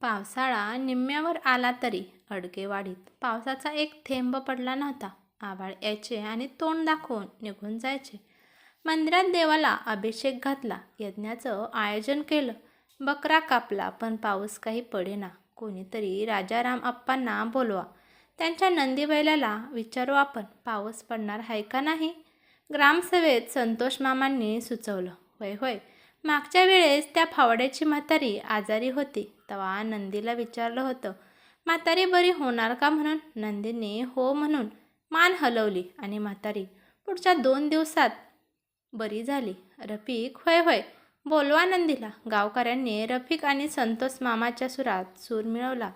पावसाळा निम्म्यावर आला तरी अडकेवाडीत पावसाचा एक थेंब पडला नव्हता. आभाळ यायचे आणि तोंड दाखवून निघून जायचे. मंदिरात देवाला अभिषेक घातला. यज्ञाचं आयोजन केलं. बकरा कापला पण पाऊस काही पडेना. कोणीतरी राजाराम अप्पांना बोलवा. त्यांच्या नंदी बैलाला विचारू आपण पाऊस पडणार आहे का नाही? ग्रामसभेत संतोष मामांनी सुचवलं. होय होय. मागच्या वेळेस त्या फावड्याची म्हातारी आजारी होती तेव्हा नंदीला विचारलं होतं म्हातारी बरी होणार का म्हणून नंदीने हो म्हणून मान हलवली आणि म्हातारी पुढच्या दोन दिवसात बरी झाली. रफिक होय होय बोलवा नंदीला गावकऱ्यांनी रफिक आणि संतोष मामाच्या सुरात सूर मिळवला.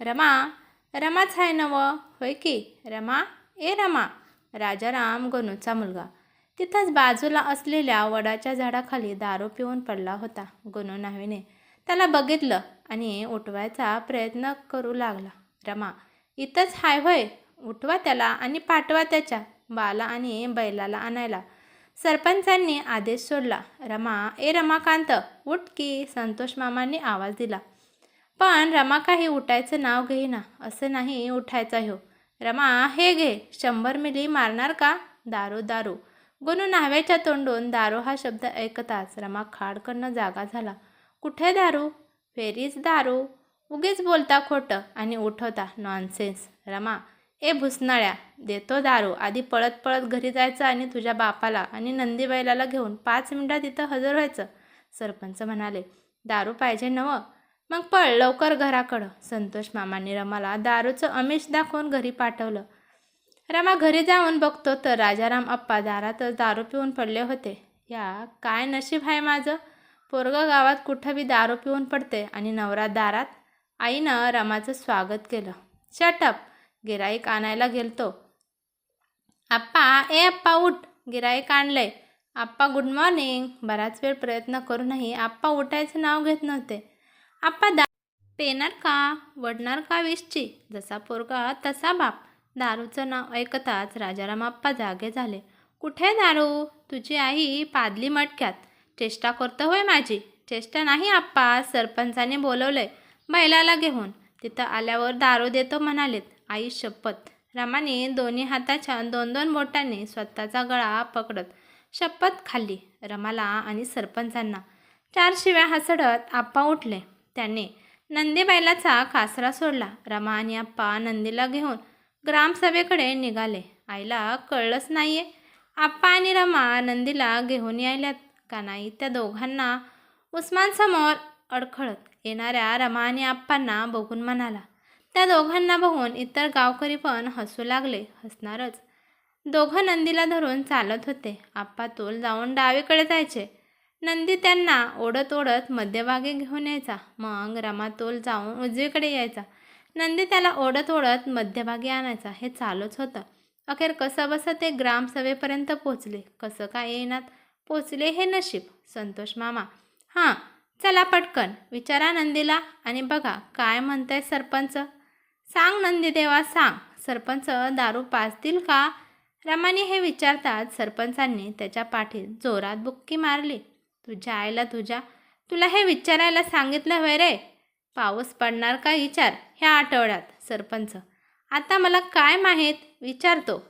रमा रमाच आहे नव. होय की? रमा ए रमा. राजाराम गणूचा मुलगा. तिथंच बाजूला असलेल्या वडाच्या झाडाखाली दारू पिऊन पडला होता गणू नावीने. त्याला बघितलं आणि उठवायचा प्रयत्न करू लागला. रमा इथंच हाय होय. उठवा त्याला आणि पाठवा त्याच्या बाला आणि बैलाला आणायला. सरपंचांनी आदेश सोडला. रमा ए रमाकांत उठ की संतोष मामांनी आवाज दिला. पण रमा काही उठायचं नाव घेईना असं नाही उठायचा हो रमा हे घे शंभर मिली मारणार का? दारू दारू. गुणू न्हाव्याच्या तोंडून दारू हा शब्द ऐकताच रमा खाडकडनं जागा झाला. कुठे दारू? फेरीच दारू? उगीच बोलता खोटं आणि उठवता नॉनसेन्स रमा ए भुसनाळ्या देतो दारू. आधी पळत पळत घरी जायचं आणि तुझ्या बापाला आणि नंदीबैलाला घेऊन पाच मिनिटात इथं हजर व्हायचं. सरपंच म्हणाले दारू पाहिजे नवं. मग पळ लवकर घराकडं. संतोष मामांनी रमाला दारूचं अमिष दाखवून घरी पाठवलं. रमा घरी जाऊन बघतो तर राजाराम अप्पा दारातच दारू पिऊन पडले होते. या काय नशीब आहे माझं? पोरगं गावात कुठं बी दारू पिऊन पडते आणि नवरा दारात? आईनं रमाचं स्वागत केलं. शटअप गिराईक आणायला गेलतो. आप्पा ए आप्पा उठ. गिराईक आणलंय आप्पा गुड मॉर्निंग बराच वेळ प्रयत्न करूनही आप्पा उठायचं नाव घेत नव्हते. आप्पा दा पेणार का? वडणार का विषची? जसा पोरगा तसा बाप. दारूचं नाव ऐकताच राजाराम आप्पा जागे झाले. कुठे दारू? तुझी आई पादली मटक्यात. चेष्टा करतो होय माझी. चेष्टा नाही आप्पा सरपंचाने बोलवलंय बैलाला घेऊन. तिथं आल्यावर दारू देतो म्हणालेत. आई शपथ. रमाने दोन्ही हाताच्या दोन दोन बोटांनी स्वतःचा गळा पकडत शपथ खाल्ली. रमाला आणि सरपंचांना चार शिव्या हसडत आप्पा उठले. त्याने नंदीबैलाचा कासरा सोडला. रमा आणि आप्पा नंदीला घेऊन ग्रामसभेकडे निघाले. आईला कळलंच नाही आहे आप्पा आणि रमा नंदीला घेऊन यायल्यात का नाही त्या दोघांना उस्मानसमोर अडखळत येणाऱ्या रमा आणि आप्पांना बघून म्हणाला. त्या दोघांना बघून इतर गावकरी पण हसू लागले. हसणारच. दोघं नंदीला धरून चालत होते. आप्पा तोल जाऊन डावीकडे जायचे. नंदी त्यांना ओढत ओढत मध्यभागी घेऊन यायचा. मग रमा तोल जाऊन उजवीकडे यायचा. नंदी त्याला ओढत ओढत मध्यभागी आणायचा. हे चालूच होतं. अखेर कसं बसं ते ग्रामसभेपर्यंत पोचले कसं काय येईनात? पोचले हे नशीब. संतोष मामा हां चला पटकन. विचारा नंदीला आणि बघा काय म्हणताय सरपंच. सांग नंदीदेवा सांग. सरपंच दारू पाजतील का? रमाने हे विचारताच सरपंचांनी त्याच्या पाठीत जोरात बुक्की मारली. तुझ्या आईला तुझ्या. तुला हे विचारायला सांगितलं वय रे. पाऊस पडणार का विचार ह्या आठवड्यात सरपंच. आता मला काय माहीत? विचारतो.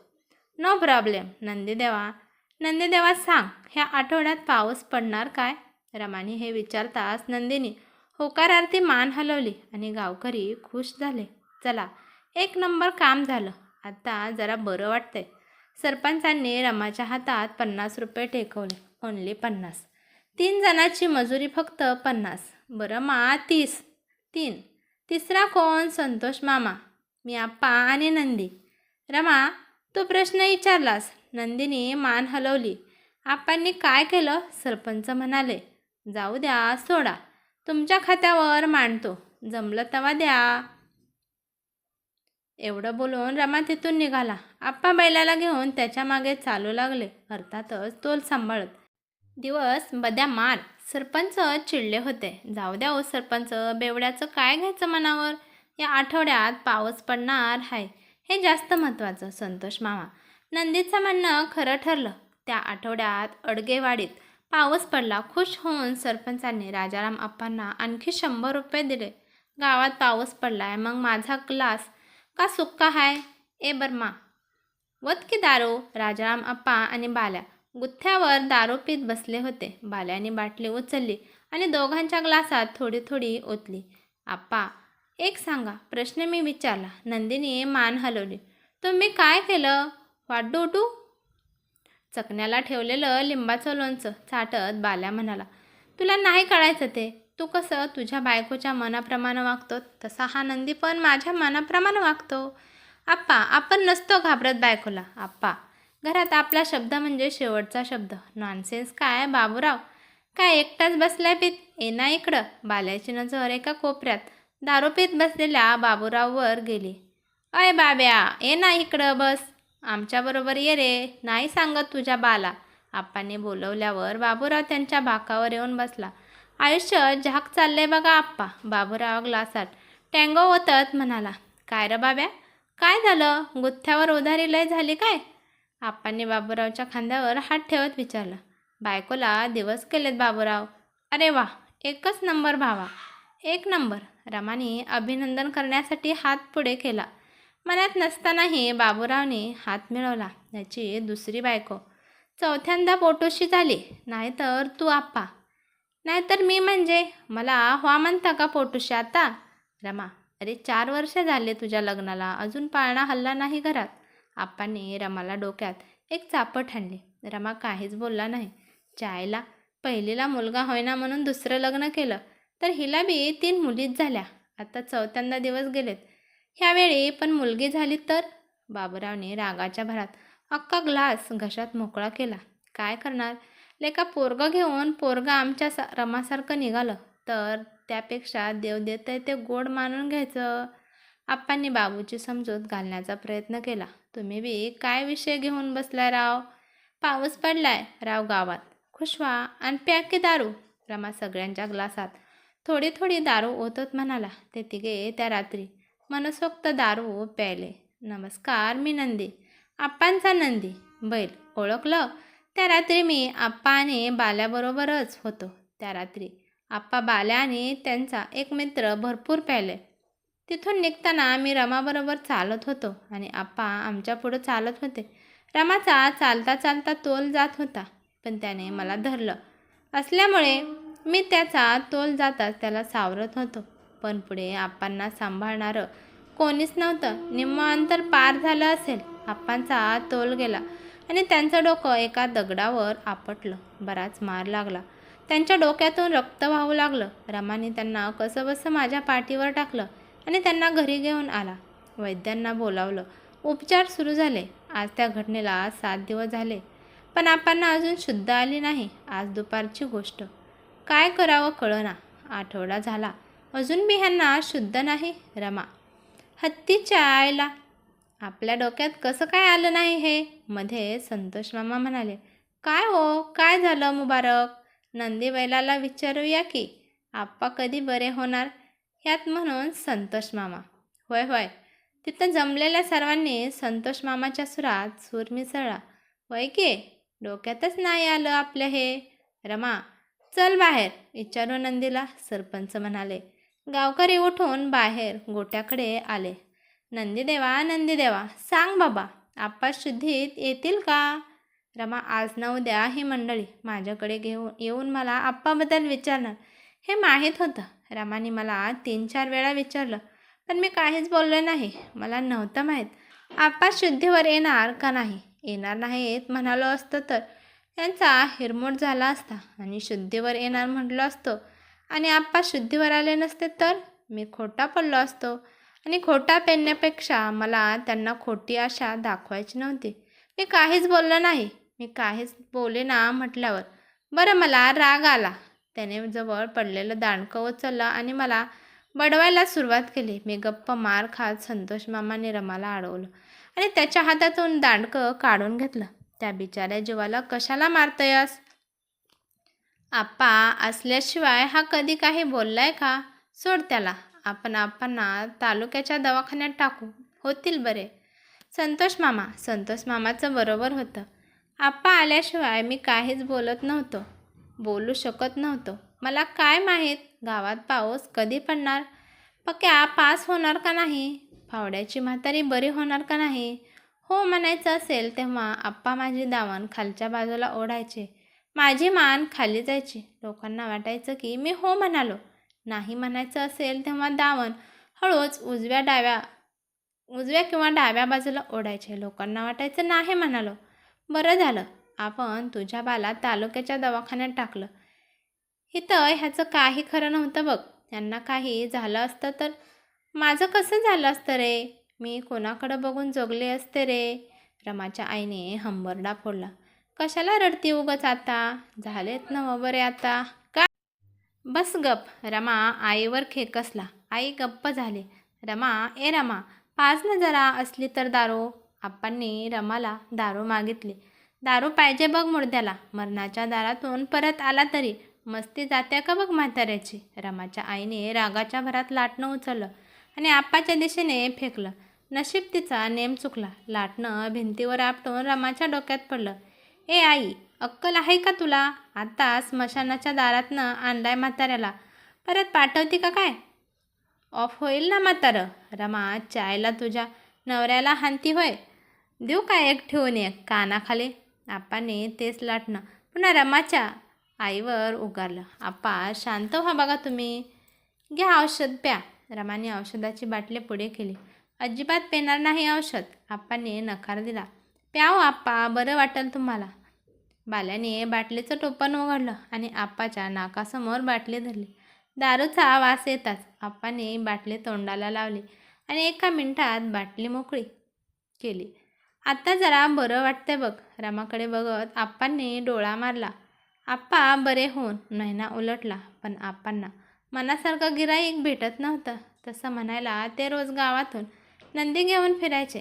No problem नंदीदेवा. नंदीदेवा सांग ह्या आठवड्यात पाऊस पडणार काय? रमाने हे विचारताच नंदिनी होकारार्थी मान हलवली आणि गावकरी खुश झाले. चला एक नंबर काम झालं. आता जरा बरं वाटतंय. सरपंचांनी रमाच्या हातात पन्नास रुपये टेकवले. ओनली पन्नास. तीन जणाची मजुरी फक्त पन्नास. बरं मा तीस. तीन. तिसरा कोण? संतोष मामा. मी आप्पा आणि नंदी. रमा तू प्रश्न विचारलास. नंदीने मान हलवली. आप्पांनी काय केलं? सरपंच म्हणाले. जाऊ द्या सोडा. तुमच्या खात्यावर मांडतो. जमलं तवा द्या. एवढं बोलून रमा तिथून निघाला. आप्पा बैलाला घेऊन त्याच्यामागे चालू लागले. अर्थातच तोल सांभाळत. दिवस बद्या मार. सरपंच चिडले होते. जाऊ द्या ओ सरपंच बेवड्याचं काय घ्यायचं मनावर? या आठवड्यात पाऊस पडणार आहे हे जास्त महत्त्वाचं संतोष मामा. नंदीचं म्हणणं खरं ठरलं. त्या आठवड्यात अडगेवाडीत पाऊस पडला. खुश होऊन सरपंचांनी राजाराम अप्पांना आणखी शंभर रुपये दिले. गावात पाऊस पडलाय मग माझा ग्लास का सुक्का हाय? ए बर्मा. वत की दारू? राजाराम अप्पा आणि बाल्या. गुथ्यावर दारू पीत बसले होते. बाल्याने बाटली उचलली आणि दोघांच्या ग्लासात थोडी थोडी ओतली. आप्पा एक सांगा प्रश्न मी विचारला. नंदिनी मान हलवली. तुम्ही काय केलं? वाट डू चकण्याला ठेवलेलं लिंबाचं लोणचं चाटत बाल्या म्हणाला तुला नाही कळायचं ते. तू कसं तुझ्या बायकोच्या मनाप्रमाणे वागतो? तसा हा नंदी पण माझ्या मनाप्रमाणे वागतो. आप्पा आपण नसतो घाबरत बायकोला. आप्पा घरात आपला शब्द म्हणजे शेवटचा शब्द. नॉनसेन्स काय बाबूराव? काय एकटाच बसलाय पीत? ये ना इकडं. बाल्याची नजर एका कोपऱ्यात. दारू पीत बसलेल्या बाबूराववर गेली. अय बाब्या ये ना इकडं बस. आमच्याबरोबर ये रे. नाही सांगत तुझ्या बाला. आप्पाने बोलवल्यावर बाबूराव त्यांच्या भाकावर येऊन बसला. आयुष्य झाक चाललंय बघा आप्पा. बाबूराव ग्लासात टँगो ओतत म्हणाला. काय र बाब्या? काय झालं? गुत्थ्यावर उधारी लय झाली काय? आप्पांनी बाबूरावच्या खांद्यावर हात ठेवत विचारलं. बायकोला दिवस केलेत बाबूराव. अरे वा एकच नंबर भावा. एक नंबर. रमाने अभिनंदन करण्यासाठी हात पुढे केला. मनात नसतानाही बाबूरावने हात मिळवला याची दुसरी बायको. चौथ्यांदा पोटोशी झाली नाहीतर तू आप्पा. नाहीतर मी म्हणजे? मला व्हा म्हणता का पोटोशी आता? रमा अरे चार वर्ष झाले तुझ्या लग्नाला अजून पाळणा हल्ला नाही घरात. आप्पाने रमाला डोक्यात एक चापट हाणली रमा काहीच बोलला नाही. चायला पहिलीला मुलगा होईना म्हणून दुसरं लग्न केलं तर हिला बी तीन मुलीच झाल्या. आता चौथ्यांदा दिवस गेलेत. ह्यावेळी पण मुलगी झाली तर? बाबूरावने रागाच्या भरात अख्खा ग्लास घशात मोकळा केला. काय करणार? लेका पोरगं घेऊन पोरगं आमच्या सा रमासारखं निघालं. तर त्यापेक्षा देव देत ते गोड मानून घ्यायचं. आप्पांनी बाबूची समजूत घालण्याचा प्रयत्न केला. तुम्ही बी काय विषय घेऊन बसलाय राव? पाऊस पडलाय राव गावात. खुश व्हा आणि प्याक की दारू. रमा सगळ्यांच्या ग्लासात थोडी थोडी दारू ओतत म्हणाला. ते तिघे त्या रात्री मनसोक्त दारू प्यायले. नमस्कार मी नंदी. आप्पांचा नंदी. बैल. ओळखलं? त्या रात्री मी आप्पा आणि बाल्याबरोबरच होतो. त्या रात्री आप्पा बाल्या आणि त्यांचा एक मित्र भरपूर प्यायले. तिथून निघताना मी रमाबरोबर चालत होतो आणि आप्पा आमच्या पुढं चालत होते. रमाचा चालता चालता तोल जात होता पण त्याने मला धरलं. असल्यामुळे मी त्याचा तोल जाताच त्याला सावरत होतो. पण पुढे आप्पांना सांभाळणारं कोणीच नव्हतं. निम्म अंतर पार झालं असेल आप्पांचा तोल गेला आणि त्यांचं डोकं एका दगडावर आपटलं. बराच मार लागला. त्यांच्या डोक्यातून रक्त वाहू लागलं. रमाने त्यांना कसं बसं माझ्या पाठीवर टाकलं. आणि त्यांना घरी घेऊन आला. वैद्यांना बोलावलं उपचार सुरू झाले. आज त्या घटनेला सात दिवस झाले. पण आपांना अजून शुद्ध आली नाही. आज दुपारची गोष्ट. काय करावं कळना. आठवडा झाला. अजून मी ह्यांना शुद्ध नाही रमा. हत्तीच्या आईला. आपल्या डोक्यात कसं काय आलं नाही हे? मध्ये संतोष मामा म्हणाले काय हो? काय झालं मुबारक? नंदी बैलाला विचारूया की. आप्पा कधी बरे होणार? ह्यात म्हणून संतोष मामा. होय होय. तिथं जमलेल्या सर्वांनी संतोष मामाच्या सुरात सूर मिसळला. होय की? डोक्यातच नाही आलं आपलं हे. रमा चल बाहेर विचारू नंदीला सरपंच म्हणाले. गावकरी उठून बाहेर गोट्याकडे आले. नंदीदेवा नंदीदेवा सांग बाबा आप्पा शुद्धीत येतील का? रमा आज ना उद्या ही मंडळी माझ्याकडे घेऊन येऊन मला आप्पाबद्दल विचारणार. हे माहीत होतं. रमाने मला तीन चार वेळा विचारलं पण मी काहीच बोललो नाही. मला नव्हतं माहीत. आप्पा शुद्धीवर येणार का नाही? येणार नाहीत म्हणालो असतं तर. त्यांचा हिरमोड झाला असता आणि शुद्धीवर येणार म्हटलो असतो. आणि आप्पा शुद्धीवर आले नसते तर? मी खोटा पडलो असतो. आणि खोटा पेरण्यापेक्षा मला त्यांना खोटी आशा दाखवायची नव्हती. मी काहीच बोललो नाही. मी काहीच बोले ना म्हटल्यावर. बरं मला राग आला. त्याने जवळ पडलेलं दांडकं उचललं आणि मला बडवायला सुरुवात केली. मी गप्प मार खात संतोष मामाने रमाला अडवलं आणि त्याच्या हातातून दांडकं काढून घेतलं. त्या बिचाऱ्या जीवाला कशाला मारतयस? आप्पा असल्याशिवाय हा कधी काही बोललाय का? सोड त्याला. आपण आप्पांना तालुक्याच्या दवाखान्यात टाकू. होतील बरे. संतोष मामा. संतोष मामाचं बरोबर होतं. आप्पा आल्याशिवाय मी काहीच बोलत नव्हतो. बोलू शकत नव्हतो. मला काय माहीत? गावात पाऊस कधी पडणार? पक्या पास होणार का नाही? फावड्याची म्हातारी बरी होणार का नाही? हो म्हणायचं असेल तेव्हा आप्पा माझी दावण खालच्या बाजूला ओढायचे. माझी मान खाली जायची. लोकांना वाटायचं की मी हो म्हणालो. नाही म्हणायचं असेल तेव्हा दावण हळूच उजव्या डाव्या उजव्या किंवा डाव्या बाजूला ओढायचे. लोकांना वाटायचं नाही म्हणालो. बरं झालं. आपण तुझ्या बाला तालुक्याच्या दवाखान्यात टाकलं. इथं ह्याचं काही खरं नव्हतं बघ. त्यांना काही झालं असतं तर माझं कसं झालं असतं रे? मी कोणाकडं बघून जगले असते रे? रमाच्या आईने हंबरडा फोडला. कशाला रडती उगच आता? झालेत ना बरे आता. का? बस गप. रमा आईवर खेकसला आई गप्प झाली. रमा ए रमा पाच ना जरा असली तर दारू. आप्पांनी रमाला दारू मागितली. दारू पाहिजे बघ मुर्द्याला. मरणाच्या दारातून परत आला तरी. मस्ती जाते का बघ म्हाताऱ्याची? रमाच्या आईने रागाच्या भरात लाटणं उचललं आणि आप्पाच्या दिशेने फेकलं. नशीब तिचा नेम चुकला. लाटणं भिंतीवर आपटून रमाच्या डोक्यात पडलं. ए आई अक्कल आहे का तुला? आता स्मशानाच्या दारातनं आणलाय म्हाताऱ्याला. परत पाठवते का काय? ऑफ होईल ना म्हातारं. रमा चायला तुझ्या नवऱ्याला हांती होय. देऊ काय एक ठेवून एक? कानाखाली आप्पाने तेच लाटणं. पुन्हा रमाच्या आईवर उगारलं. आप्पा शांत व्हा बघा तुम्ही. घ्या औषध प्या. रमाने औषधाची बाटली पुढे केली. अजिबात पेणार नाही औषध. आप्पाने नकार दिला. प्याव आप्पा बरं वाटेल तुम्हाला. बाल्याने बाटलीचं टोपण उघडलं आणि आप्पाच्या नाकासमोर बाटली धरली. दारूचा वास येताच आप्पाने बाटली तोंडाला लावली आणि एका मिनिटात बाटली मोकळी केली. आता जरा बरं वाटतंय बघ. रामाकडे बघत आप्पांनी डोळा मारला. आप्पा बरे होऊन नैना उलटला पण आप्पांना मनासारखं गिराईक भेटत नव्हतं. तसं म्हणायला ते रोज गावातून नंदी घेऊन फिरायचे.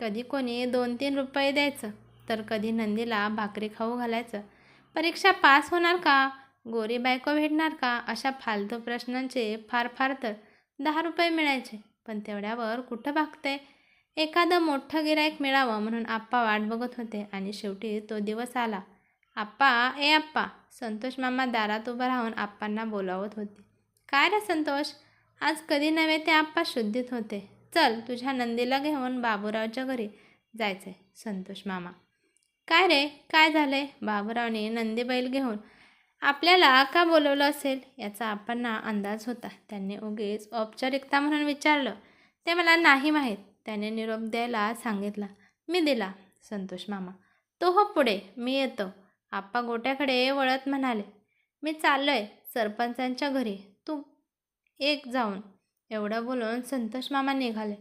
कधी कोणी दोन तीन रुपये द्यायचं तर कधी नंदीला भाकरी खाऊ घालायचं. परीक्षा पास होणार का? गोरी बायको भेटणार का? अशा फालतू प्रश्नांचे फार फार तर दहा रुपये मिळायचे. पण तेवढ्यावर कुठं भागते एखादं मोठं गिरायक मिळावं म्हणून आप्पा वाट बघत होते आणि शेवटी तो दिवस आला. आप्पा ए आप्पा संतोष मामा दारात उभं राहून आप्पांना बोलावत होते. काय रे संतोष आज कधी नव्हे ते आप्पा शुद्धीत होते. चल तुझ्या नंदीला घेऊन बाबूरावच्या घरी जायचंय संतोष मामा. काय रे काय झालं बाबूरावने नंदी बैल घेऊन आपल्याला का बोलवलं असेल? याचा आप्पांना अंदाज होता. त्यांनी उगीच औपचारिकता म्हणून विचारलं. ते मला नाही माहीत. त्याने निरोप द्यायला सांगितला. मी दिला संतोष मामा. तो हो पुढे मी येतो. आप्पा गोट्याकडे वळत म्हणाले. मी चाललोय सरपंचांच्या घरी. तू एक जाऊन. एवढं बोलून संतोष मामा निघाले.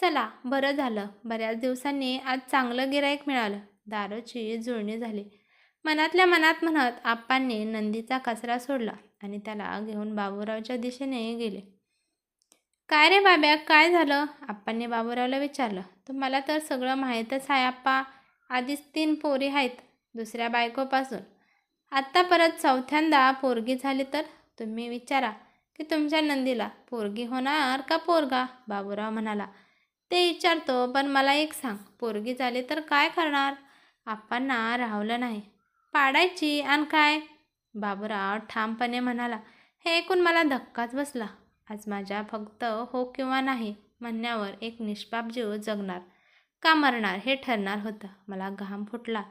चला बरं झालं. बऱ्याच दिवसांनी आज चांगलं गिरायक मिळालं. दारूची जुळणी झाली. मनातल्या मनात म्हणत आप्पांनी नंदीचा कचरा सोडला आणि त्याला घेऊन बाबूरावच्या दिशेने गेले. काय रे बाब्या काय झालं? आप्पांनी बाबूरावला विचारलं. तुम्हाला तर सगळं माहीतच आहे आप्पा. आधीच तीन पोरी आहेत दुसऱ्या बायकोपासून. आत्ता परत चौथ्यांदा पोरगी झाली तर तुम्ही विचारा की तुमच्या नंदीला पोरगी होणार का पोरगा? बाबूराव म्हणाला. ते विचारतो पण मला एक सांग पोरगी झाली तर काय करणार? आप्पांना राहवलं नाही. पाडायची आणि काय? बाबूराव ठामपणे म्हणाला. हे ऐकून मला धक्काच बसला. आज माझ्या फक्त हो किंवा नाही म्हणण्यावर एक निष्पाप जीव जगणार. का मरणार हे ठरणार होतं. मला घाम फुटला.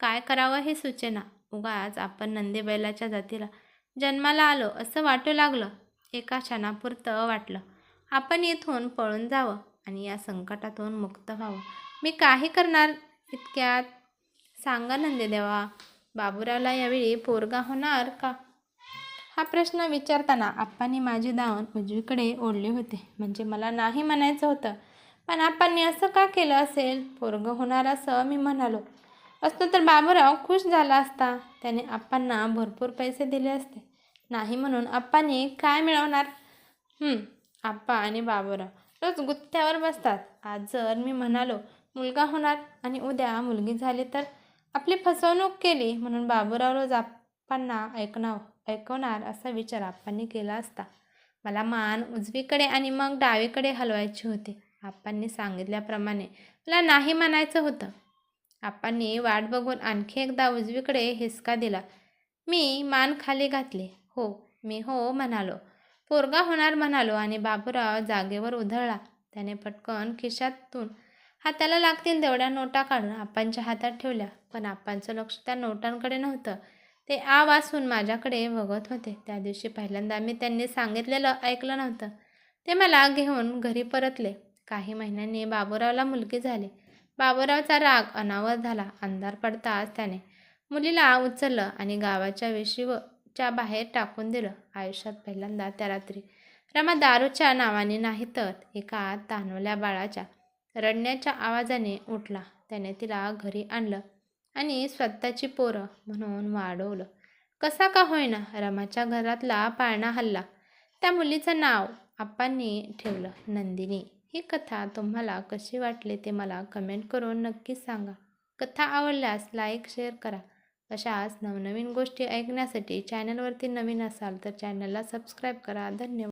काय करावं हे सुचेना? उगाच आपण नंदेबैलाच्या जातीला जन्माला आलो असं वाटू लागलं. एका क्षणापुरतं वाटलं. आपण इथून पळून जावं आणि या संकटातून मुक्त व्हावं. मी काही करणार इतक्यात? सांगा नंदीदेवा. बाबुरावला यावेळी पोरगा होणार का? हा प्रश्न विचारताना आप्पांनी माझी दावण उजवीकडे ओढले होते. म्हणजे मला नाही म्हणायचं होतं. पण आप्पांनी असं का केलं असेल? पोरगं होणार असं मी म्हणालो. असतो तर बाबूराव खुश झाला असता. त्याने आप्पांना भरपूर पैसे दिले असते. नाही म्हणून आप्पांनी काय मिळवणार? आप्पा आणि बाबूराव रोज गुत्त्यावर बसतात. आज जर मी म्हणालो मुलगा होणार आणि उद्या मुलगी झाली तर आपली फसवणूक केली म्हणून बाबूराव रोज आप्पांना ऐकणार ऐकवणार असा विचार आप्पांनी केला असता. मला मान उजवीकडे आणि मग डावीकडे हलवायची होती. आप्पांनी सांगितल्याप्रमाणे मला नाही म्हणायचं होतं. आप्पांनी वाट बघून आणखी एकदा उजवीकडे हिसका दिला. मी मान खाली घातले. हो. मी हो म्हणालो. पोरगा होणार म्हणालो आणि बाबूराव जागेवर उधळला. त्याने पटकन खिशातून हाताला लागतील तेवढ्या नोटा काढून आपांच्या हातात ठेवल्या. पण आपांचं लक्ष त्या नोटांकडे नव्हतं. ते आ वाचून माझ्याकडे बघत होते. त्या दिवशी पहिल्यांदा मी त्यांनी सांगितलेलं ऐकलं नव्हतं. ते मला घेऊन घरी परतले. काही महिन्यांनी बाबूरावला मुलगी झाली. बाबूरावचा राग अनावर झाला. अंधार पडताच त्याने मुलीला उचललं आणि गावाच्या वेशीवच्या बाहेर टाकून दिलं. आयुष्यात पहिल्यांदा त्या रात्री रमा दारूच्या नावाने नाही तर एका तानवल्या बाळाच्या रडण्याच्या आवाजाने उठला. त्याने तिला घरी आणलं. आणि स्वतःची पोरं म्हणून वाढवलं. कसा का होईना रमाच्या घरातला पाळणा हल्ला. त्या मुलीचं नाव आप्पांनी ठेवलं नंदिनी. ही कथा तुम्हाला कशी वाटली ते मला कमेंट करून नक्कीच सांगा. कथा आवडल्यास लाईक शेअर करा. अशाच नवनवीन गोष्टी ऐकण्यासाठी चॅनलवरती नवीन असाल तर चॅनलला सबस्क्राईब करा. धन्यवाद.